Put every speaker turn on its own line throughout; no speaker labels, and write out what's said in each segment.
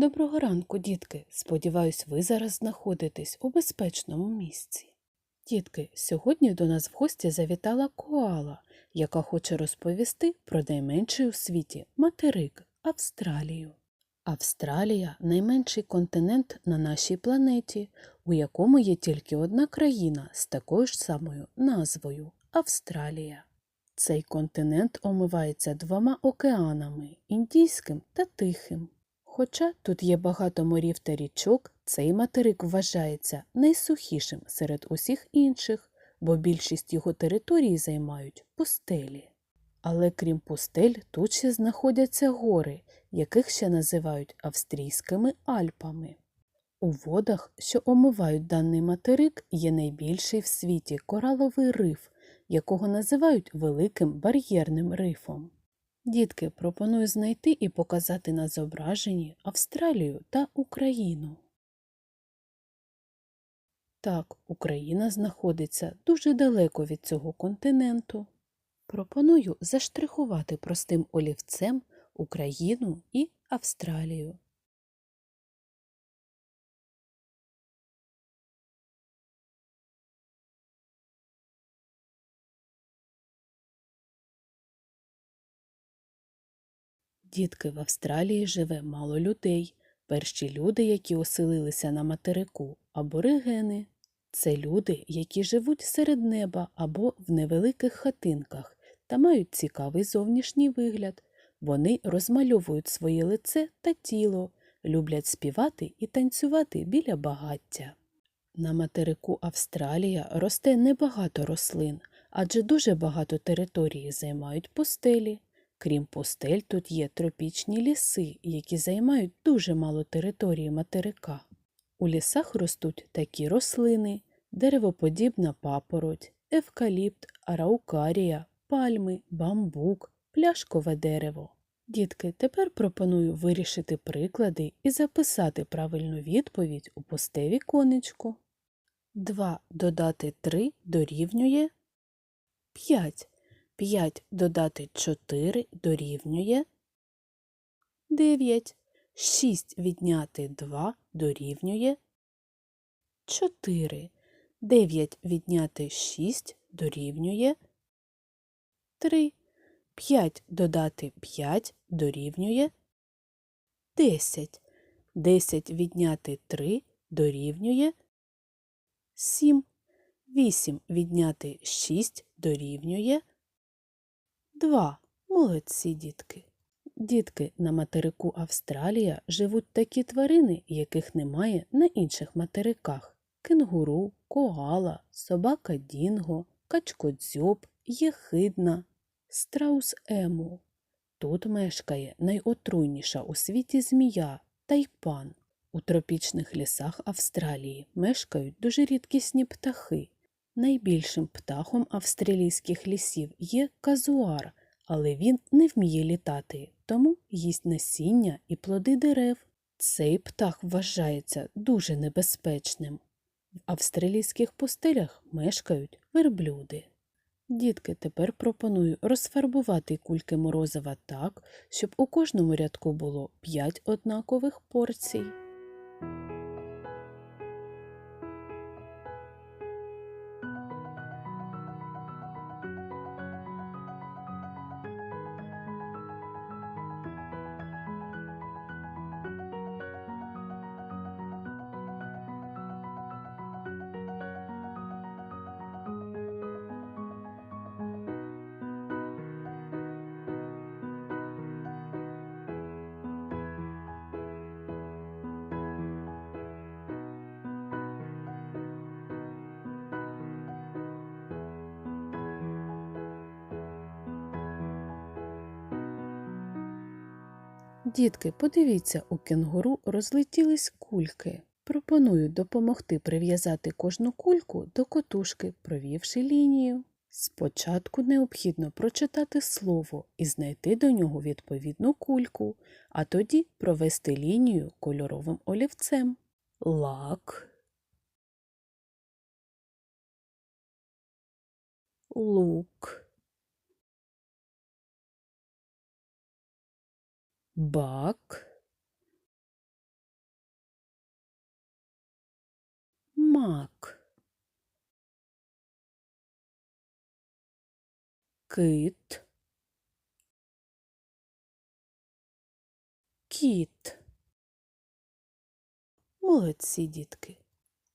Доброго ранку, дітки. Сподіваюсь, ви зараз знаходитесь у безпечному місці. Дітки, сьогодні до нас в гості завітала коала, яка хоче розповісти про найменший у світі материк Австралію. Австралія найменший континент на нашій планеті, у якому є тільки одна країна з такою ж самою назвою Австралія. Цей континент омивається двома океанами Індійським та Тихим. Хоча тут є багато морів та річок, цей материк вважається найсухішим серед усіх інших, бо більшість його території займають пустелі. Але крім пустель, тут ще знаходяться гори, яких ще називають Австрійськими Альпами. У водах, що омивають даний материк, є найбільший в світі кораловий риф, якого називають Великим бар'єрним рифом. Дітки, пропоную знайти і показати на зображенні Австралію та Україну. Так, Україна знаходиться дуже далеко від цього континенту. Пропоную заштрихувати простим олівцем Україну і Австралію. Дітки, в Австралії живе мало людей. Перші люди, які оселилися на материку, аборигени. Це люди, які живуть серед неба або в невеликих хатинках та мають цікавий зовнішній вигляд. Вони розмальовують своє лице та тіло, люблять співати і танцювати біля багаття. На материку Австралія росте небагато рослин, адже дуже багато території займають пустелі. Крім пустель, тут є тропічні ліси, які займають дуже мало території материка. У лісах ростуть такі рослини, деревоподібна папороть, евкаліпт, араукарія, пальми, бамбук, пляшкове дерево. Дітки, тепер пропоную вирішити приклади і записати правильну відповідь у пусте віконечко. 2 додати 3 дорівнює 5. 5 додати 4 дорівнює 9. 6 відняти 2 дорівнює 4. 9 відняти 6 дорівнює 3. 5 додати 5 дорівнює 10. 10 відняти 3 дорівнює 7. 8 відняти 6 дорівнює 2. Молодці дітки. Дітки на материку Австралія живуть такі тварини, яких немає на інших материках кенгуру, коала, собака Дінго, качкодзьоб, єхидна, страус ему. Тут мешкає найотруйніша у світі змія тайпан. У тропічних лісах Австралії мешкають дуже рідкісні птахи. Найбільшим птахом австралійських лісів є казуар, але він не вміє літати, тому їсть насіння і плоди дерев. Цей птах вважається дуже небезпечним. В австралійських пустелях мешкають верблюди. Дітки, тепер пропоную розфарбувати кульки морозива так, щоб у кожному рядку було 5 однакових порцій. Дітки, подивіться, у кенгуру розлетілись кульки. Пропоную допомогти прив'язати кожну кульку до котушки, провівши лінію. Спочатку необхідно прочитати слово і знайти до нього відповідну кульку, а тоді провести лінію кольоровим олівцем. Лак, лук, бак, мак, кит, кіт. Молодці дітки.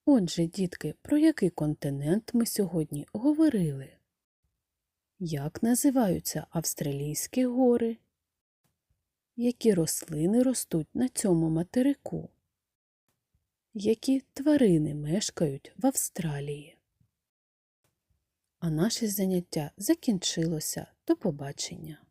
Отже, дітки, про який континент ми сьогодні говорили? Як називаються Австралійські гори? Які рослини ростуть на цьому материку? Які тварини мешкають в Австралії? А наше заняття закінчилося. До побачення!